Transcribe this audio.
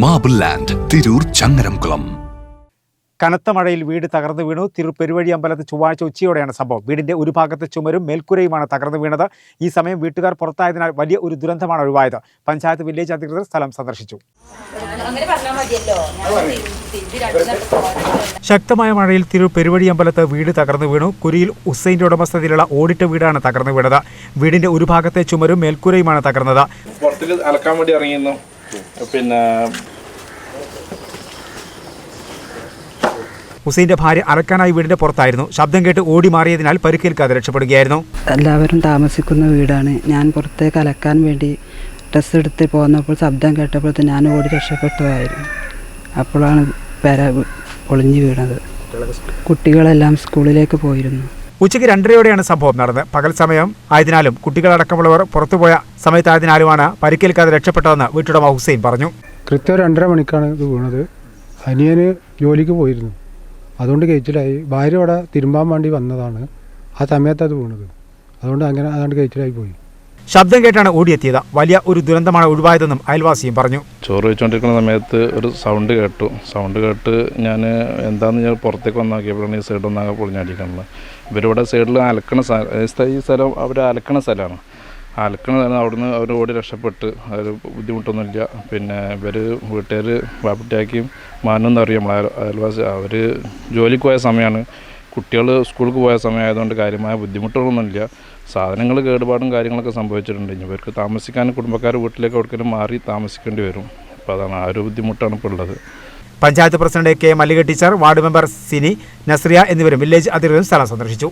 Marble land Tirur Changaramkulam കനത്ത മഴയിൽ വീട് തകർന്നു വീണു. തിരൂർ പെരുവഴി അമ്പലത്ത് ചൊവ്വാഴ്ച ഉച്ചയോടെയാണ് സംഭവം. വീടിന്റെ ഒരു ഭാഗത്തെ ചുമരും മേൽക്കൂരയുമാണ് തകർന്നു വീണത്. ഈ സമയം വീട്ടുകാർ പുറത്തായതിനാൽ വലിയ ഒരു ദുരന്തമാണ് ഒഴിവായത്. പഞ്ചായത്ത് വില്ലേജ് അധികൃതർ സ്ഥലം സന്ദർശിച്ചു. ശക്തമായ മഴയിൽ തിരൂർ പെരുവഴി അമ്പലത്ത് വീട് തകർന്നു വീണു. കുരിയിൽ ഉസൈന്റെ ഉടമസ്ഥതയിലുള്ള ഓടിട്ട വീടാണ് തകർന്നു വീണത്. വീടിന്റെ ഒരു ഭാഗത്തെ ചുമരും മേൽക്കൂരയുമാണ് തകർന്നത്. പുറത്തേക്ക് അലക്കാൻ വേണ്ടി ഇറങ്ങിയിരുന്നു. പിന്നെ ഹുസൈന്റെ ഭാര്യ അറക്കാനായി വീടിന്റെ പുറത്തായിരുന്നു. ശബ്ദം കേട്ട് ഓടി മാറിയതിനാൽ പരിക്കേൽക്കാതെ രക്ഷപ്പെടുകയായിരുന്നു. എല്ലാവരും താമസിക്കുന്ന വീടാണ്. ഞാൻ പുറത്തേക്ക് അലക്കാൻ വേണ്ടി ഡ്രസ്സ് എടുത്ത് പോന്നപ്പോൾ ശബ്ദം കേട്ടപ്പോൾ ഞാൻ ഓടി രക്ഷപ്പെട്ടതായിരുന്നു. അപ്പോഴാണ് പെര ഒളിഞ്ഞു വീണത്. കുട്ടികളെല്ലാം സ്കൂളിലേക്ക് പോയിരുന്നു. ഉച്ചയ്ക്ക് രണ്ടരയോടെയാണ് സംഭവം നടന്നത്. പകൽ സമയം ആയതിനാലും കുട്ടികളടക്കമുള്ളവർ പുറത്തുപോയ സമയത്തായതിനാലുമാണ് പരിക്കേൽക്കാതെ രക്ഷപ്പെട്ടതെന്ന് വീട്ടുടമ ഹുസൈൻ പറഞ്ഞു. കൃത്യം രണ്ടര മണിക്കാണ് ഇത് വീണത്. അനിയന് ജോലിക്ക് പോയിരുന്നു. അതുകൊണ്ട് കഴിച്ചിലായി ഭാര്യ അവിടെ തിരുമ്പാൻ വേണ്ടി വന്നതാണ്. ആ സമയത്ത് അത് വീണത്. അതുകൊണ്ട് അങ്ങനെ അതുകൊണ്ട് കഴിച്ചിലായി പോയി. ശബ്ദം കേട്ടാണ് ഓടിയെത്തിയത്. വലിയ ഒരു ദുരന്തമാണ് ഒഴിവായതെന്നും അയൽവാസിയും പറഞ്ഞു. ചോറ് വെച്ചുകൊണ്ടിരിക്കുന്ന സമയത്ത് ഒരു സൗണ്ട് കേട്ടു. സൗണ്ട് കേട്ട് ഞാൻ എന്താണെന്ന് ഞാൻ പുറത്തേക്ക് വന്നാക്കിയപ്പോഴാണ് ഈ സൈഡ് ഒന്നാകെ പൊളിഞ്ഞടിക്കുന്നത് ഇവരിവിടെ സൈഡിൽ അലക്കണ സ്ഥലം ഈ സ്ഥലം അവർ അലക്കണ സ്ഥലമാണ്. അലക്കണ സ്ഥലം അവിടുന്ന് അവർ ഓടി രക്ഷപ്പെട്ട്. അവർ ബുദ്ധിമുട്ടൊന്നുമില്ല. പിന്നെ ഇവർ വീട്ടുകാർ വാപ്പിട്ടിയാക്കിയും മാനൊന്നും അറിയാം നമ്മളെ അയൽ- അയൽവാസി അവർ ജോലിക്ക് പോയ സമയമാണ് കുട്ടികൾ സ്കൂളിൽ പോയ സമയമായതുകൊണ്ട് കാര്യമായ ബുദ്ധിമുട്ടുകളൊന്നുമില്ല. സാധനങ്ങൾ കേടുപാടും കാര്യങ്ങളൊക്കെ സംഭവിച്ചിട്ടുണ്ട്. ഇവർക്ക് താമസിക്കാൻ കുടുംബക്കാർ വീട്ടിലേക്ക് എവിടേക്കും മാറി താമസിക്കേണ്ടി വരും. അപ്പോൾ അതാണ് ആ ഒരു ബുദ്ധിമുട്ടാണ് ഇപ്പോൾ ഉള്ളത്. Panchayat president K Mallika teacher ward member Sini Nazriya എന്നിവരും വില്ലേജ് അധികൃതരും സ്ഥലം സന്ദർശിച്ചു.